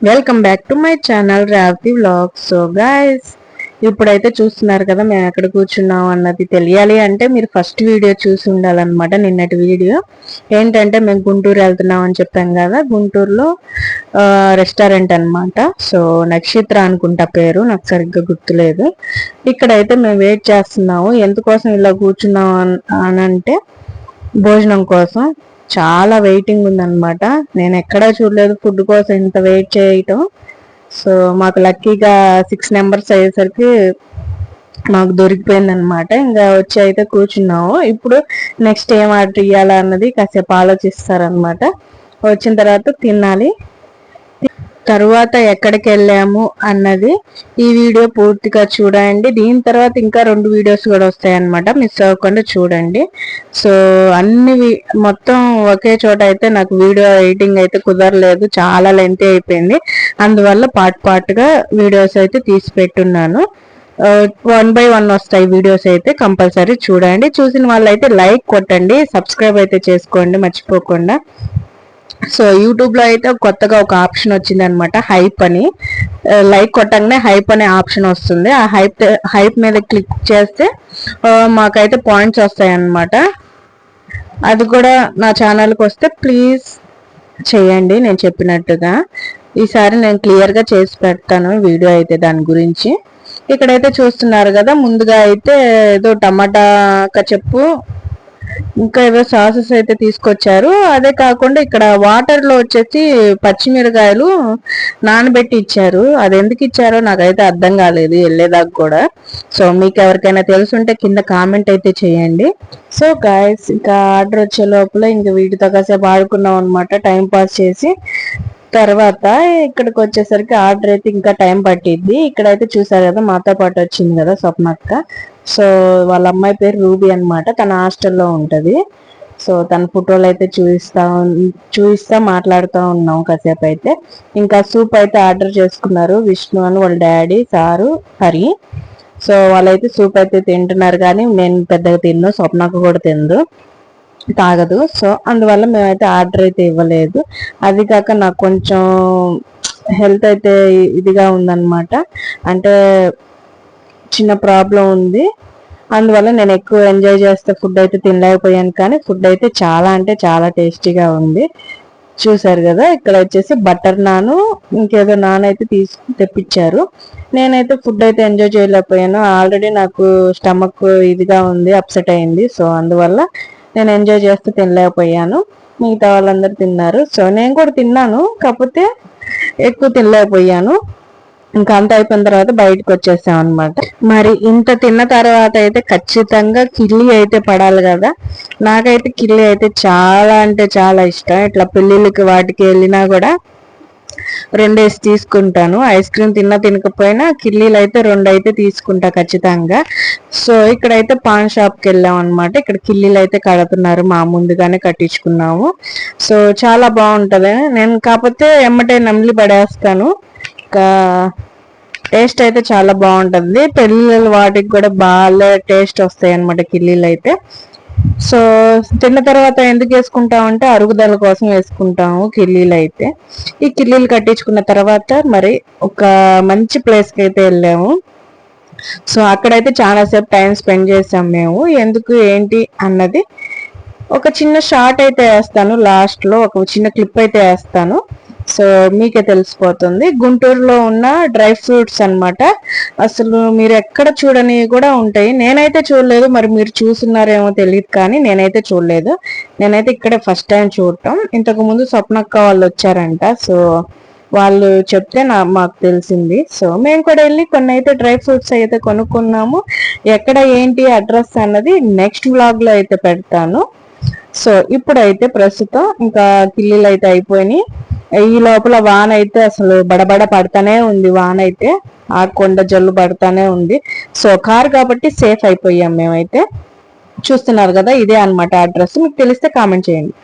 Welcome back to my channel Ravati vlog so guys ఇప్పుడైతే చూస్తున్నారు కదా మేము ఎక్కడ కూర్చున్నాం అన్నది తెలియాలి అంటే మీరు ఫస్ట్ వీడియో చూసి ఉండాలన్నమాట నిన్నటి వీడియో ఏంటంటే మేము గుంటూరు వెళ్తున్నాం అని చెప్పాం కదా గుంటూరులో రెస్టారెంట్ అనమాట సో నక్షత్ర అనుకుంటా పేరు నాకు సరిగ్గా గుర్తులేదు. ఇక్కడైతే మేము వెయిట్ చేస్తున్నాము. ఎందుకోసం ఇలా కూర్చున్నాం అని అంటే భోజనం కోసం. చాలా వెయిటింగ్ ఉందన్నమాట. నేను ఎక్కడా చూడలేదు ఫుడ్ కోసం ఇంత వెయిట్ చేయటం. సో మాకు లక్కీగా సిక్స్ నెంబర్స్ అయ్యేసరికి మాకు దొరికిపోయింది అనమాట ఇంకా వచ్చి అయితే కూర్చున్నాము. ఇప్పుడు నెక్స్ట్ ఏం ఆర్డర్ ఇవ్వాలా అన్నది కాసేపు ఆలోచిస్తారనమాట వచ్చిన తర్వాత తినాలి. తరువాత ఎక్కడికి వెళ్ళాము అన్నది ఈ వీడియో పూర్తిగా చూడండి. దీని తర్వాత ఇంకా రెండు వీడియోస్ కూడా వస్తాయన్నమాట. మిస్ అవ్వకుండా చూడండి. సో అన్ని మొత్తం ఒకే చోట అయితే నాకు వీడియో ఎడిటింగ్ అయితే కుదరలేదు. చాలా లెంత్ అయిపోయింది. అందువల్ల పార్ట్ పార్ట్గా వీడియోస్ అయితే తీసి పెట్టున్నాను. వన్ బై వన్ వస్తాయి వీడియోస్ అయితే కంపల్సరీ చూడండి. చూసిన వాళ్ళైతే లైక్ కొట్టండి. సబ్స్క్రైబ్ అయితే చేసుకోండి. మర్చిపోకుండా. సో యూట్యూబ్లో అయితే కొత్తగా ఒక ఆప్షన్ వచ్చింది అనమాట హైప్ అని. లైక్ కొట్టంగానే హైప్ అనే ఆప్షన్ వస్తుంది. ఆ హైప్ హైప్ మీద క్లిక్ చేస్తే మాకైతే పాయింట్స్ వస్తాయి అనమాట అది కూడా నా ఛానల్కి వస్తే ప్లీజ్ చేయండి నేను చెప్పినట్టుగా. ఈసారి నేను క్లియర్గా చేసి పెడతాను వీడియో అయితే దాని గురించి. ఇక్కడైతే చూస్తున్నారు కదా ముందుగా అయితే ఏదో టమాటా చెప్పు ఇంకా ఏదో సాసెస్ అయితే తీసుకొచ్చారు. అదే కాకుండా ఇక్కడ వాటర్లో వచ్చేసి పచ్చిమిరకాయలు నానబెట్టి ఇచ్చారు. అది ఎందుకు ఇచ్చారో నాకైతే అర్థం కాలేదు వెళ్ళేదాకా కూడా. సో మీకు ఎవరికైనా తెలుసుంటే కింద కామెంట్ అయితే చేయండి. సో గాయస్ ఇంకా ఆర్డర్ వచ్చే లోపల ఇంకా వీటితో కాసేపు ఆడుకున్నాం అనమాట టైం పాస్ చేసి తర్వాత ఇక్కడికి వచ్చేసరికి ఆర్డర్ అయితే ఇంకా టైం పట్టిద్ది. ఇక్కడైతే చూసారు కదా మాతో పాటు వచ్చింది కదా స్వప్నక్క సో వాళ్ళ అమ్మాయి పేరు రూబీ అనమాట తన హాస్టల్లో ఉంటుంది. సో తన ఫోటోలు అయితే చూపిస్తా చూపిస్తా మాట్లాడుతూ ఉన్నాం కాసేపు అయితే. ఇంకా సూప్ అయితే ఆర్డర్ చేసుకున్నారు విష్ణు అని వాళ్ళ డాడీ సారు హరి. సో వాళ్ళైతే సూప్ అయితే తింటున్నారు కానీ నేను పెద్దగా తిన్ను స్వప్నకు కూడా తిందు తాగదు. సో అందువల్ల మేమైతే ఆర్డర్ అయితే ఇవ్వలేదు. అది కాక నాకు కొంచెం హెల్త్ అయితే ఇదిగా ఉందన్నమాట. అంటే చిన్న ప్రాబ్లం ఉంది. అందువల్ల నేను ఎక్కువ ఎంజాయ్ చేస్తే ఫుడ్ అయితే తినలేకపోయాను కానీ ఫుడ్ అయితే చాలా అంటే చాలా టేస్టీగా ఉంది. చూసారు కదా ఇక్కడ వచ్చేసి బటర్ నాను ఇంకేదో నాన్ అయితే తీసుకు తెప్పించారు. నేనైతే ఫుడ్ అయితే ఎంజాయ్ చేయలేకపోయాను. ఆల్రెడీ నాకు స్టమక్ ఇదిగా ఉంది అప్సెట్ అయింది. సో అందువల్ల నేను ఎంజాయ్ చేస్తూ తినలేకపోయాను. మిగతా వాళ్ళందరూ తిన్నారు. సో నేను కూడా తిన్నాను కాకపోతే ఎక్కువ తినలేకపోయాను. ఇంకా అంత అయిపోయిన తర్వాత బయటకు వచ్చేసాం అనమాట మరి ఇంత తిన్న తర్వాత అయితే ఖచ్చితంగా కిల్లి అయితే పడాలి కదా. నాకైతే కిల్లి అయితే చాలా అంటే చాలా ఇష్టం. ఇట్లా పెళ్ళిళ్ళకి వాటికి వెళ్ళినా కూడా రెండేసి తీసుకుంటాను. ఐస్ క్రీమ్ తిన్నా తినకపోయినా కిల్లీలు అయితే రెండు అయితే తీసుకుంటా ఖచ్చితంగా. సో ఇక్కడైతే పాన్ షాప్కి వెళ్ళాం అనమాట ఇక్కడ కిల్లీలు అయితే కడుతున్నారు. మా ముందుగానే కట్టించుకున్నాము. సో చాలా బాగుంటది. నేను కాకపోతే ఎమ్మటే నమిలి పడేస్తాను. టేస్ట్ అయితే చాలా బాగుంటుంది. పెళ్ళిళ్ళ వాటికి కూడా బాగా టేస్ట్ వస్తాయి అనమాట కిల్లీలు అయితే. సో తిన్న తర్వాత ఎందుకు వేసుకుంటామంటే అరుగుదల కోసం వేసుకుంటాము కిల్లీలు అయితే. ఈ కిల్లీలు కట్టించుకున్న తర్వాత మరి ఒక మంచి ప్లేస్కి అయితే వెళ్ళాము. సో అక్కడైతే చాలాసేపు టైం స్పెండ్ చేసాం మేము. ఎందుకు ఏంటి అన్నది ఒక చిన్న షార్ట్ అయితే వేస్తాను. లాస్ట్లో ఒక చిన్న క్లిప్ అయితే వేస్తాను. సో మీకే తెలిసిపోతుంది. గుంటూరులో ఉన్న డ్రై ఫ్రూట్స్ అనమాట అసలు మీరు ఎక్కడ చూడని కూడా ఉంటాయి. నేనైతే చూడలేదు. మరి మీరు చూస్తున్నారేమో తెలియదు కానీ నేనైతే చూడలేదు. నేనైతే ఇక్కడే ఫస్ట్ టైం చూడటం. ఇంతకు ముందు స్వప్నక్క వాళ్ళు వచ్చారంట. సో వాళ్ళు చెప్తే నా మాకు తెలిసింది. సో మేము కూడా వెళ్ళి కొన్ని అయితే డ్రై ఫ్రూట్స్ అయితే కొనుక్కున్నాము. ఎక్కడ ఏంటి అడ్రస్ అన్నది నెక్స్ట్ బ్లాగ్లో అయితే పెడతాను. సో ఇప్పుడైతే ప్రస్తుతం ఇంకా కిల్లీలు అయితే అయిపోయినాయి. ఈ లోపల వాన అయితే అసలు బడబడ పడతానే ఉంది. వాన అయితే ఆ కొండ జల్లు పడతానే ఉంది. సో కార్ కాబట్టి సేఫ్ అయిపోయాం మేమైతే. చూస్తున్నారు కదా ఇదే అనమాట అడ్రస్. మీకు తెలిస్తే కామెంట్ చేయండి.